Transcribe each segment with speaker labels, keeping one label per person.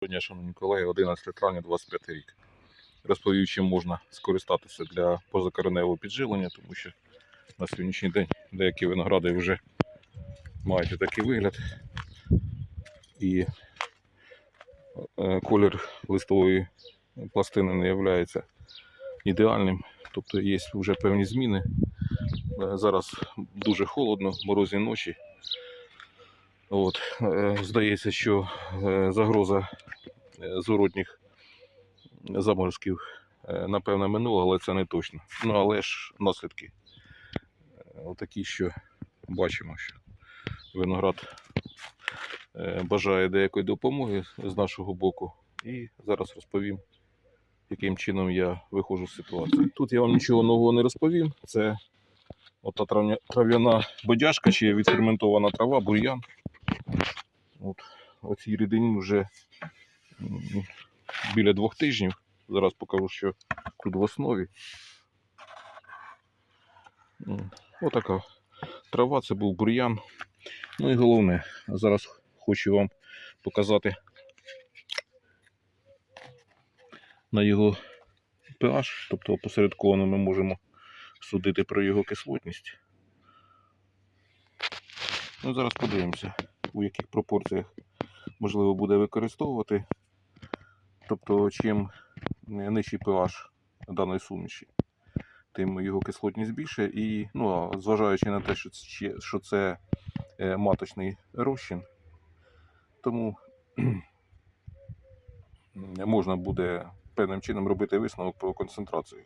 Speaker 1: Сьогодні, шановні колеги, 11 травня 25 рік. Розповів, чим можна скористатися для позакореневого підживлення, тому що на сьогоднішній день деякі виногради вже мають такий вигляд. І е, колір листової пластини не є ідеальним. Тобто є вже певні зміни. Е, Зараз дуже холодно, морозні ночі. От, е, здається, що е, загроза е, зворотніх заморозків напевно минула, але це не точно. Ну але ж наслідки отакі, що бачимо, що виноград бажає деякої допомоги з нашого боку. І зараз розповім, яким чином я виходжу з ситуації. Тут я вам нічого нового не розповім. Це ота трав'яна бодяжка чи відферментована трава, бур'ян. От, оцій рідині вже біля двох тижнів. Зараз покажу, що тут в основі. Отака трава, це був бур'ян. Ну і головне, зараз хочу вам показати на його pH, тобто опосередковано ми можемо судити про його кислотність. Ну, зараз подивимося, у яких пропорціях можливо буде використовувати. Тобто, чим нижчий pH даної суміші, тим його кислотність більше. І, ну, зважаючи на те, що це, що це е, маточний розчин, тому можна буде певним чином робити висновок про концентрацію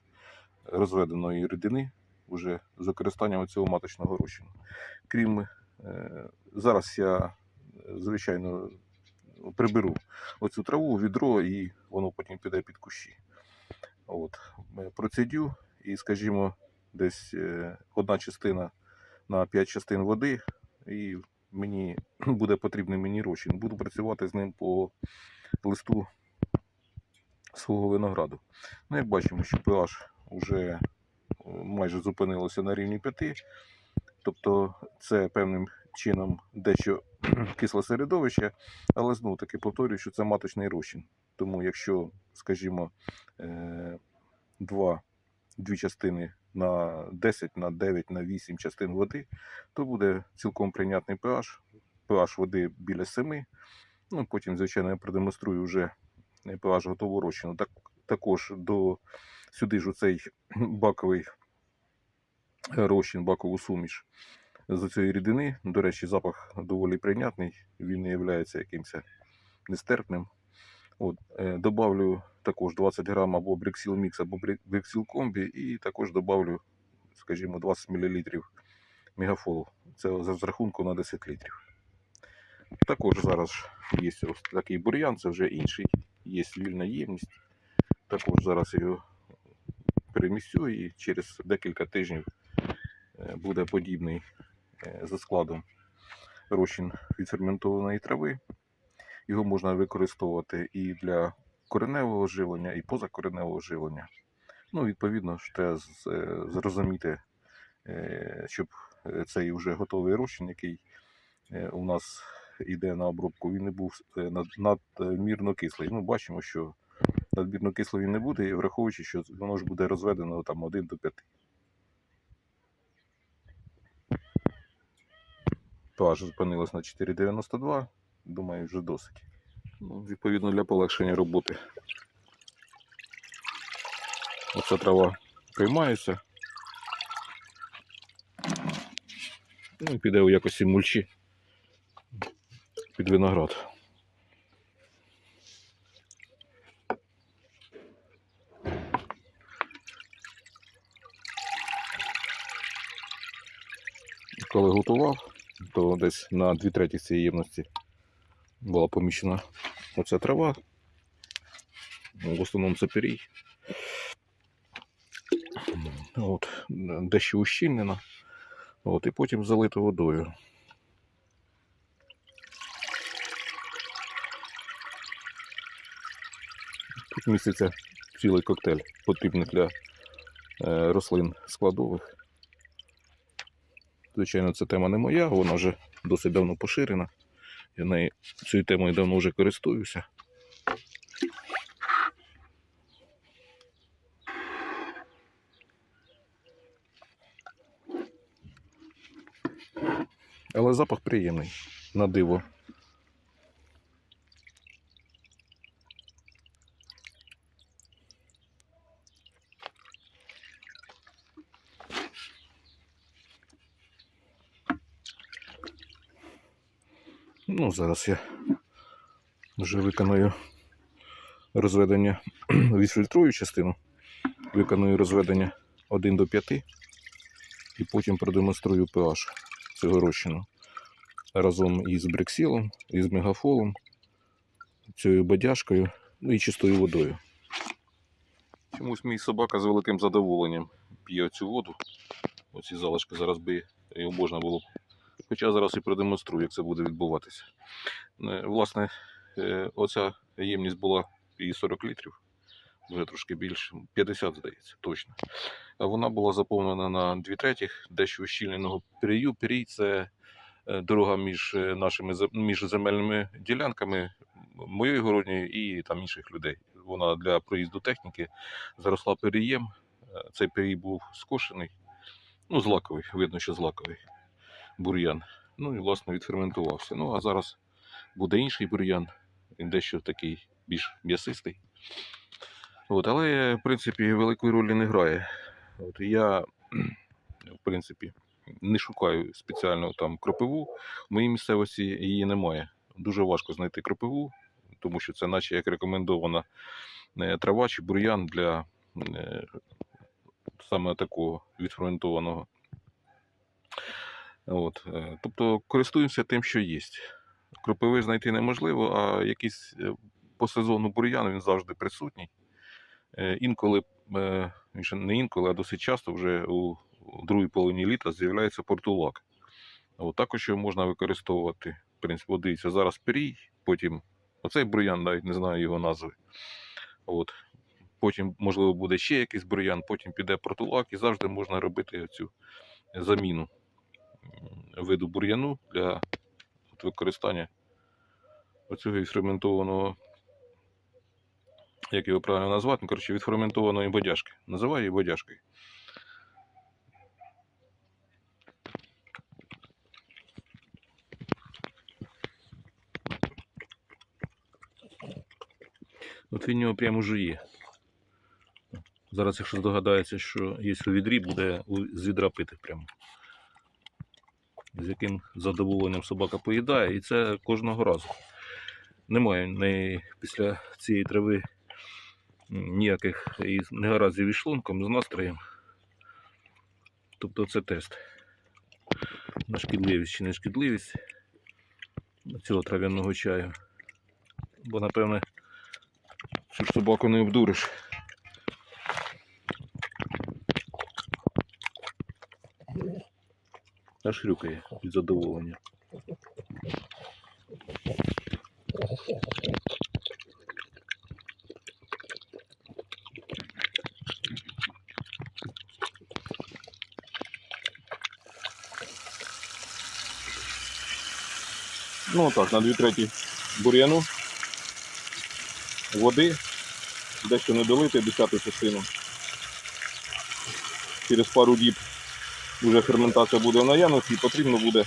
Speaker 1: розведеної рідини вже з використанням цього маточного розчину. Крім Е, Зараз я, звичайно, приберу оцю траву відро і воно потім піде під кущі. От. Процедю і, скажімо, десь е, одна частина на 5 частин води, і мені буде потрібний мені розчин. Буду працювати з ним по листу свого винограду. Ну, як бачимо, що pH вже е, майже зупинилося на рівні 5. Тобто це певним чином дещо кисле середовище, але знову таки повторюю, що це маточний розчин. Тому якщо, скажімо, е, два, дві частини на 10, на 9, на 8 частин води, то буде цілком прийнятний pH. pH води біля 7. Ну, потім, звичайно, я продемонструю вже pH готового розчину. Так, також до сюди ж оцей баковий розчин, бакову суміш з цієї рідини. До речі, запах доволі прийнятний, він не є якимось нестерпним. От, е, добавлю також 20 грам або брексіл мікс, або брексіл комбі, і також добавлю, скажімо, 20 мл мегафолу. Це з розрахунку на 10 літрів. Також зараз є ось такий бур'ян, це вже інший, є вільна ємність. Також зараз його перемістю і через декілька тижнів е, буде подібний за складом розчин від ферментованої трави. Його можна використовувати і для кореневого живлення, і позакореневого живлення. Ну, відповідно, треба е, зрозуміти, е, щоб е, цей вже готовий розчин, який е, у нас йде на обробку, він не був е, надмірно кислий. Ну, бачимо, що надмірно кислий він не буде, враховуючи, що воно ж буде розведено там 1 до 5. pH зупинилось на 4,92. Думаю, вже досить. Ну, відповідно для полегшення роботи. Оця трава приймається. Ну і піде у якості мульчі під виноград. Коли готував, то десь на 2 треті цієї ємності була поміщена оця трава. В основному це пирій. От, дещо ущільнена. От, і потім залито водою. Тут міститься цілий коктейль, потрібний для е, рослин складових. Звичайно, ця тема не моя, вона вже досить давно поширена. Я нею цією темою давно вже користуюся. Але запах приємний на диво. Ну, зараз я вже виконую розведення, відфільтрую частину, виконую розведення 1 до 5 і потім продемонструю pH цього розчину разом із брексілом, із мегафолом, цією бадяжкою, ну і чистою водою. Чомусь мій собака з великим задоволенням п'є цю воду. Оці залишки зараз би його можна було б. Хоча зараз і продемонструю, як це буде відбуватися. Е, Власне, е, оця ємність була і 40 літрів, вже трошки більше, 50, здається, точно. А вона була заповнена на 2 третіх дещо ущільненого перію. Перій це е, дорога між нашими між земельними ділянками моєї городньої і там інших людей. Вона для проїзду техніки заросла перієм. Е, Цей перій був скошений, ну, злаковий, видно, що злаковий бур'ян. Ну і власне відферментувався. Ну а зараз буде інший бур'ян, дещо такий більш м'ясистий. От, але, в принципі, великої ролі не грає. От, я, в принципі, не шукаю спеціально там кропиву. В моїй місцевості її немає. Дуже важко знайти кропиву, тому що це наче як рекомендована е, трава чи бур'ян для е, саме такого відферментованого. От, е, тобто користуємося тим, що є. Кропиви знайти неможливо, а якийсь е, по сезону бур'ян він завжди присутній. Е, Інколи, не інколи, а досить часто вже у другій половині літа з'являється портулак. От, також його можна використовувати. В принципі, дивіться, зараз перій, потім оцей бур'ян, навіть не знаю його назви. От. Потім, можливо, буде ще якийсь бур'ян, потім піде портулак, і завжди можна робити цю заміну виду бур'яну для от використання оцього відферментованого, як його правильно назвати, ну, коротше, відферментованої бодяжки. Називаю її бодяжкою. От він його прямо жує. Зараз, якщо здогадається, що є у відрі, буде з відра пити прямо. З яким задоволенням собака поїдає, і це кожного разу. Немає ні після цієї трави ніяких із негараздів із шлунком, з настроєм. Тобто це тест на шкідливість чи не шкідливість цього трав'яного чаю. Бо, напевне, цю ж собаку не обдуриш. Аж хрюкає від задоволення. Ну так, на дві треті бур'яну, води, дещо не долити, десяту частину. Через пару діб вже ферментація буде в наявності і потрібно буде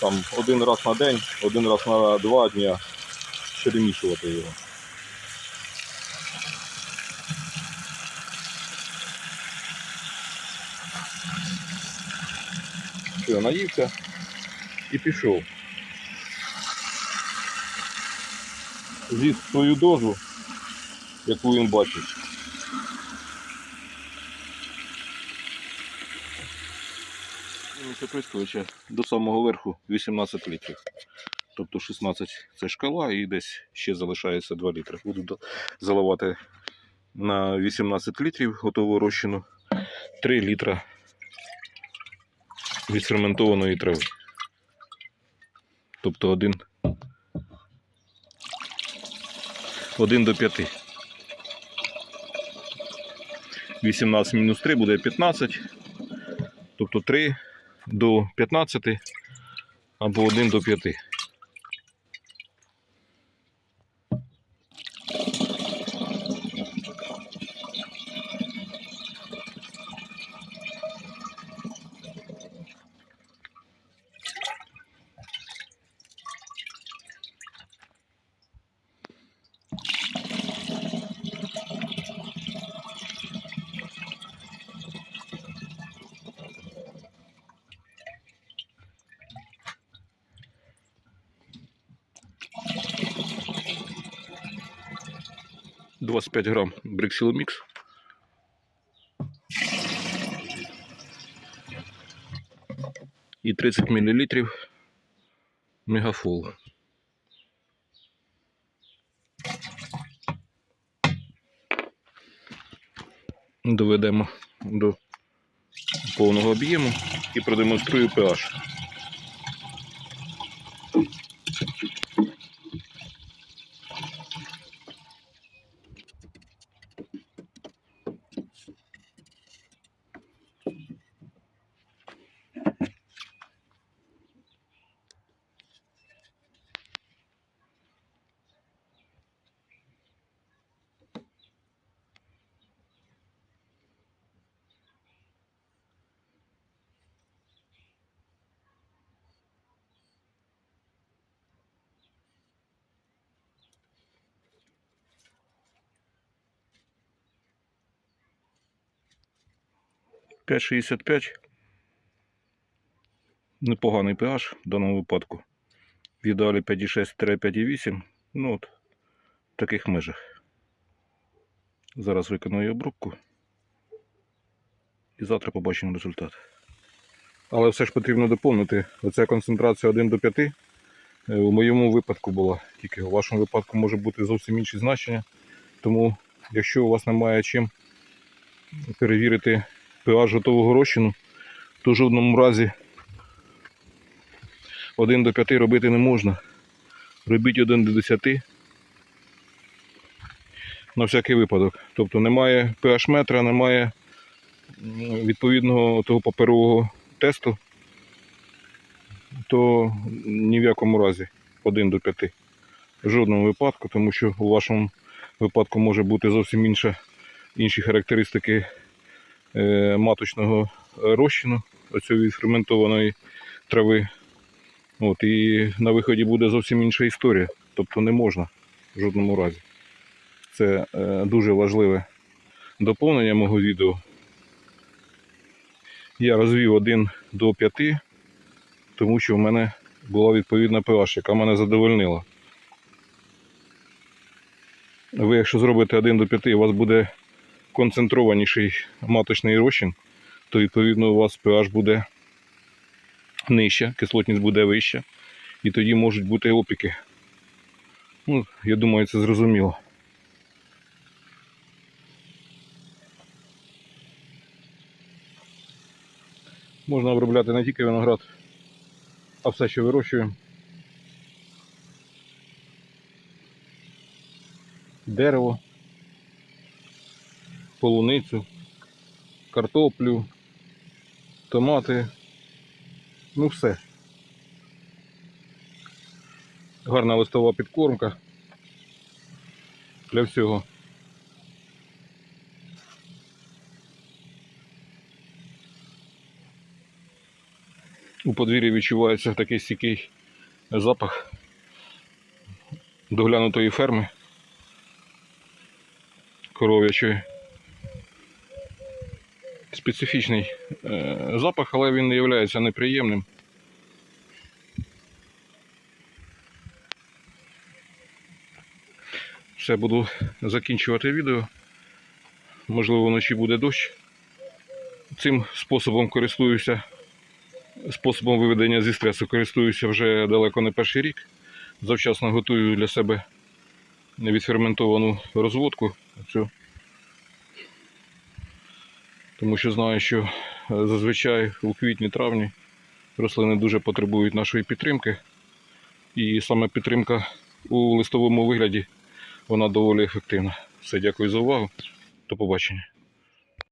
Speaker 1: там один раз на день, один раз на два дня перемішувати його. Все, наївся і пішов. З'їв свою дозу, яку він бачить. Вимість оприскувача до самого верху 18 літрів. Тобто 16 це шкала і десь ще залишається 2 літри. Буду заливати на 18 літрів готову розчину 3 літра відферментованої трави. Тобто 1, 1 до 5. 18 мінус 3 буде 15. Тобто 3 до 15 або 1 до 5. 25 грам бриксіломікс. І 30 мл мегафол. Доведемо до повного об'єму і продемонструю pH. П'ять шістдесят п'ять. Непоганий pH в даному випадку. В ідеалі 5,6-5,8. Ну от, в таких межах. Зараз виконую обробку. І завтра побачимо результат. Але все ж потрібно доповнити. Оця концентрація 1 до 5 е, у моєму випадку була. Тільки у вашому випадку може бути зовсім інші значення. Тому, якщо у вас немає чим перевірити pH готового розчину, то в жодному разі 1 до 5 робити не можна. Робіть 1 до 10 на всякий випадок. Тобто немає pH метра, немає відповідного того паперового тесту, то ні в якому разі 1 до 5. В жодному випадку, тому що у вашому випадку може бути зовсім інша, інші характеристики маточного розчину, оцієї ферментованої трави. От, і на виході буде зовсім інша історія. Тобто не можна в жодному разі. Це е, дуже важливе доповнення мого відео. Я розвів 1 до 5, тому що в мене була відповідна pH, яка мене задовольнила. Ви, якщо зробите 1 до 5, у вас буде концентрованіший маточний розчин, то відповідно у вас pH буде нижча, кислотність буде вища, і тоді можуть бути опіки. Ну, я думаю, це зрозуміло. Можна обробляти не тільки виноград, а все, що вирощуємо. Дерево, полуницю, картоплю, томати. Ну все. Гарна листова підкормка для всього. У подвір'ї відчувається такий стійкий запах доглянутої ферми коров'ячої. Специфічний е, запах, але він не є неприємним. Все, буду закінчувати відео. Можливо, вночі буде дощ. Цим способом користуюся, способом виведення зі стресу користуюся вже далеко не перший рік. Завчасно готую для себе відферментовану розводку. Цю. Тому що знаю, що е, зазвичай у квітні-травні рослини дуже потребують нашої підтримки. І саме підтримка у листовому вигляді вона доволі ефективна. Все, дякую за увагу. До побачення.